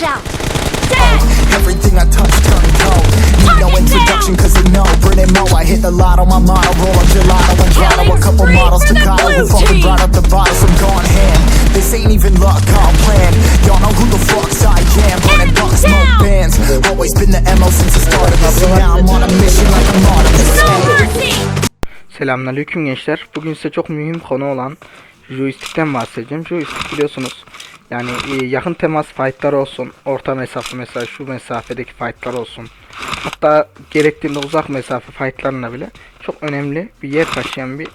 Watch out! Everything I touch turn gold. Need no introduction cause they know Brennan Mo I hit the lotto, my motto Roll up gelato and grotto A couple models the Staccato Who fucking brought up the bottles I'm gone ham This ain't even luck, all planned Y'all know who the fucks I am Running bucks, smoke bands Always been the MO since the start of this And now I'm on a mission like I'm on a No mercy! Selamünaleyküm gençler. Bugün size çok mühim konu olan joystick'ten bahsedeceğim. Joystick biliyorsunuz yani e, yakın temas fight'lar olsun, orta mesafe mesela şu mesafedeki fight'lar olsun. Hatta gerektiğinde uzak mesafe fight'larına bile çok önemli bir yer taşıyan bir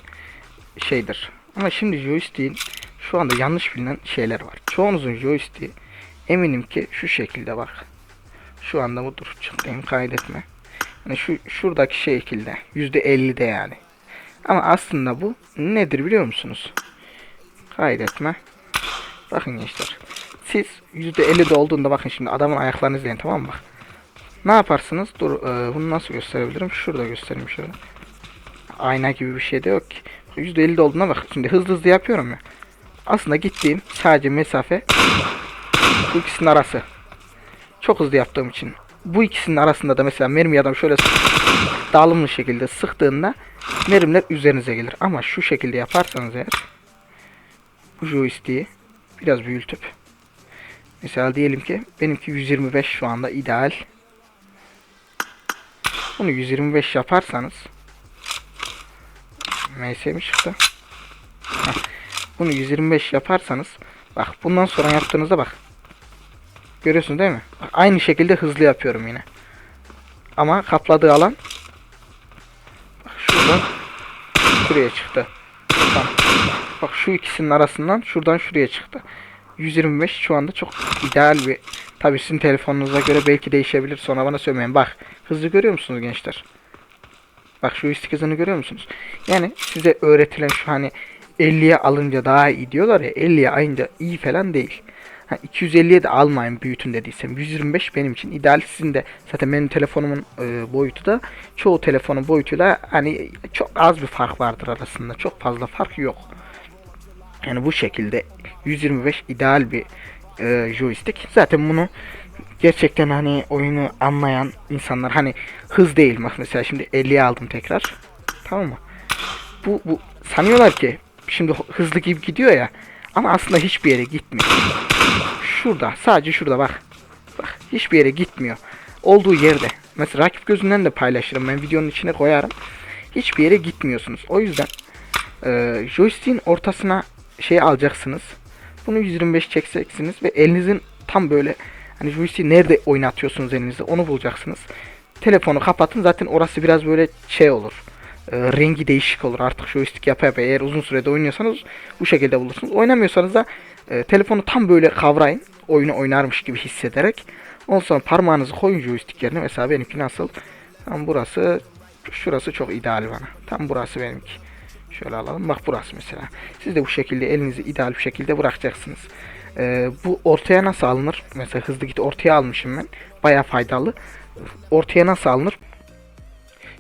şeydir. Ama şimdi joystick'in şu anda yanlış bilinen şeyler var. Çoğunuzun joystick'i eminim ki şu şekilde bak. Şu anda bu dur çıkayım kaydetme. Yani şu şuradaki şekilde %50'de yani. Ama aslında bu nedir biliyor musunuz? Kaydetme. Bakın gençler. Siz %50'de olduğunda bakın şimdi adamın ayaklarını izleyin tamam mı? Bak. Ne yaparsınız? Dur e, bunu nasıl gösterebilirim? Şurada göstereyim şöyle. Ayna gibi bir şey de yok ki. %50'de olduğunda bak. Şimdi hızlı hızlı yapıyorum ya. Aslında gittiğim sadece mesafe bu ikisinin arası. Çok hızlı yaptığım için. Bu ikisinin arasında da mesela mermi adam şöyle dağılımlı şekilde sıktığında merimler üzerinize gelir. Ama şu şekilde yaparsanız eğer bu joystick'i biraz büyütüp mesela diyelim ki benimki 125 şu anda ideal. Bunu 125 yaparsanız MS çıktı? Bunu 125 yaparsanız bak bundan sonra yaptığınızda bak görüyorsunuz değil mi? Bak, aynı şekilde hızlı yapıyorum yine. Ama kapladığı alan bak şuradan şuraya çıktı. Bak, şu ikisinin arasından şuradan şuraya çıktı. 125 şu anda çok ideal bir tabi sizin telefonunuza göre belki değişebilir sonra bana söylemeyin. Bak hızlı görüyor musunuz gençler? Bak şu istik hızını görüyor musunuz? Yani size öğretilen şu hani 50'ye alınca daha iyi diyorlar ya 50'ye alınca iyi falan değil. Ha, 250'ye de almayın büyütün dediysem 125 benim için ideal sizin de zaten benim telefonumun e, boyutu da çoğu telefonun boyutuyla hani çok az bir fark vardır arasında çok fazla fark yok. Yani bu şekilde 125 ideal bir e, joystick. Zaten bunu gerçekten hani oyunu anlayan insanlar hani hız değil bak mesela şimdi 50'ye aldım tekrar. Tamam mı? Bu, bu sanıyorlar ki şimdi hızlı gibi gidiyor ya ama aslında hiçbir yere gitmiyor. Şurada sadece şurada bak. Bak hiçbir yere gitmiyor. Olduğu yerde. Mesela rakip gözünden de paylaşırım. Ben videonun içine koyarım. Hiçbir yere gitmiyorsunuz. O yüzden e, joystick'in ortasına şey alacaksınız. Bunu 125 çekeceksiniz ve elinizin tam böyle hani joystick'i nerede oynatıyorsunuz elinizde onu bulacaksınız. Telefonu kapatın zaten orası biraz böyle şey olur. E, rengi değişik olur artık joystick yapa yapa eğer uzun sürede oynuyorsanız bu şekilde bulursunuz. Oynamıyorsanız da e, telefonu tam böyle kavrayın oyunu oynarmış gibi hissederek ondan sonra parmağınızı koyun joystick yerine mesela benimki nasıl tam burası şurası çok ideal bana tam burası benimki Şöyle alalım. Bak burası mesela. Siz de bu şekilde elinizi ideal bir şekilde bırakacaksınız. Ee, bu ortaya nasıl alınır? Mesela hızlı git ortaya almışım ben. Baya faydalı. Ortaya nasıl alınır?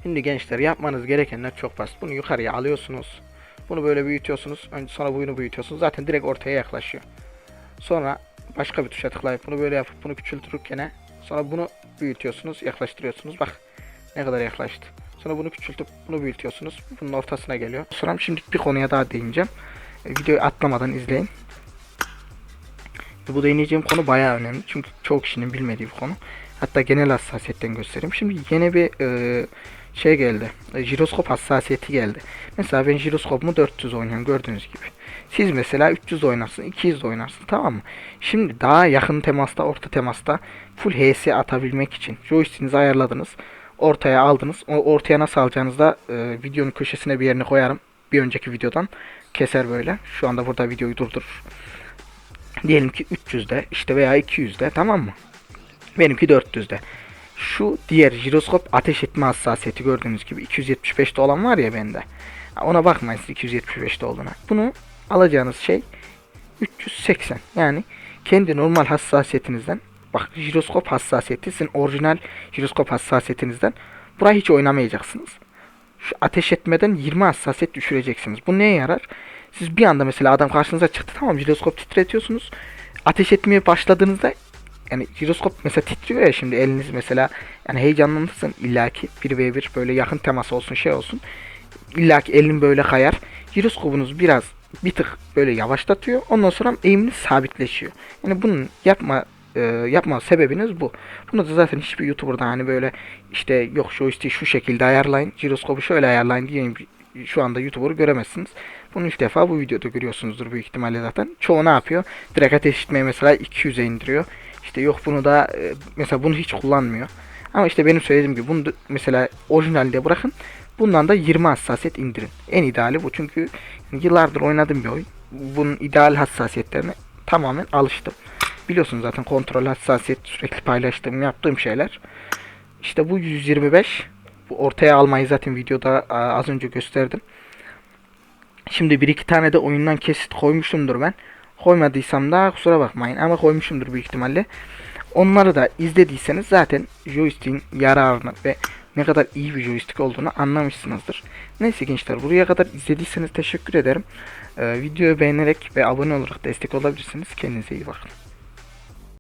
Şimdi gençler yapmanız gerekenler çok basit. Bunu yukarıya alıyorsunuz. Bunu böyle büyütüyorsunuz. Önce sonra bunu büyütüyorsunuz. Zaten direkt ortaya yaklaşıyor. Sonra başka bir tuşa tıklayıp bunu böyle yapıp bunu küçültürken sonra bunu büyütüyorsunuz, yaklaştırıyorsunuz. Bak ne kadar yaklaştı. Sonra bunu küçültüp bunu büyütüyorsunuz. Bunun ortasına geliyor. Sonra şimdi bir konuya daha değineceğim. E, videoyu atlamadan izleyin. Bu değineceğim konu bayağı önemli. Çünkü çok kişinin bilmediği bir konu. Hatta genel hassasiyetten göstereyim. Şimdi yeni bir e, şey geldi. E, jiroskop hassasiyeti geldi. Mesela ben jiroskopumu 400 oynuyorum gördüğünüz gibi. Siz mesela 300 oynarsın, 200 oynarsın tamam mı? Şimdi daha yakın temasta, orta temasta full HS atabilmek için joystick'inizi ayarladınız ortaya aldınız. O ortaya nasıl alacağınızı da e, videonun köşesine bir yerine koyarım. Bir önceki videodan keser böyle. Şu anda burada videoyu durdurur. Diyelim ki 300'de işte veya 200'de tamam mı? Benimki 400'de. Şu diğer jiroskop ateş etme hassasiyeti gördüğünüz gibi 275'te olan var ya bende. Ona bakmayın siz 275'te olduğuna. Bunu alacağınız şey 380. Yani kendi normal hassasiyetinizden Bak jiroskop hassasiyeti sizin orijinal jiroskop hassasiyetinizden. Burayı hiç oynamayacaksınız. Şu ateş etmeden 20 hassasiyet düşüreceksiniz. Bu neye yarar? Siz bir anda mesela adam karşınıza çıktı tamam jiroskop titretiyorsunuz. Ateş etmeye başladığınızda yani jiroskop mesela titriyor ya şimdi eliniz mesela yani heyecanlanırsın illaki 1v1 böyle yakın temas olsun şey olsun illaki elin böyle kayar. Jiroskopunuz biraz bir tık böyle yavaşlatıyor. Ondan sonra eğiminiz sabitleşiyor. Yani bunun yapma e, yapma sebebiniz bu. Bunu da zaten hiçbir YouTuber'da hani böyle işte yok joystick'i şu şekilde ayarlayın, jiroskopu şöyle ayarlayın diyeyim şu anda YouTuber'ı göremezsiniz. Bunu ilk defa bu videoda görüyorsunuzdur büyük ihtimalle zaten. Çoğu ne yapıyor? Direkt ateş mesela 200'e indiriyor. İşte yok bunu da e, mesela bunu hiç kullanmıyor. Ama işte benim söylediğim gibi bunu mesela orijinalde bırakın. Bundan da 20 hassasiyet indirin. En ideali bu çünkü yıllardır oynadığım bir oyun. Bunun ideal hassasiyetlerine tamamen alıştım. Biliyorsunuz zaten kontrol hassasiyet sürekli paylaştığım yaptığım şeyler. İşte bu 125 bu ortaya almayı zaten videoda az önce gösterdim. Şimdi bir iki tane de oyundan kesit koymuşumdur ben. Koymadıysam da kusura bakmayın ama koymuşumdur büyük ihtimalle. Onları da izlediyseniz zaten joystick'in yararını ve ne kadar iyi bir joystick olduğunu anlamışsınızdır. Neyse gençler buraya kadar izlediyseniz teşekkür ederim. Ee, videoyu beğenerek ve abone olarak destek olabilirsiniz. Kendinize iyi bakın.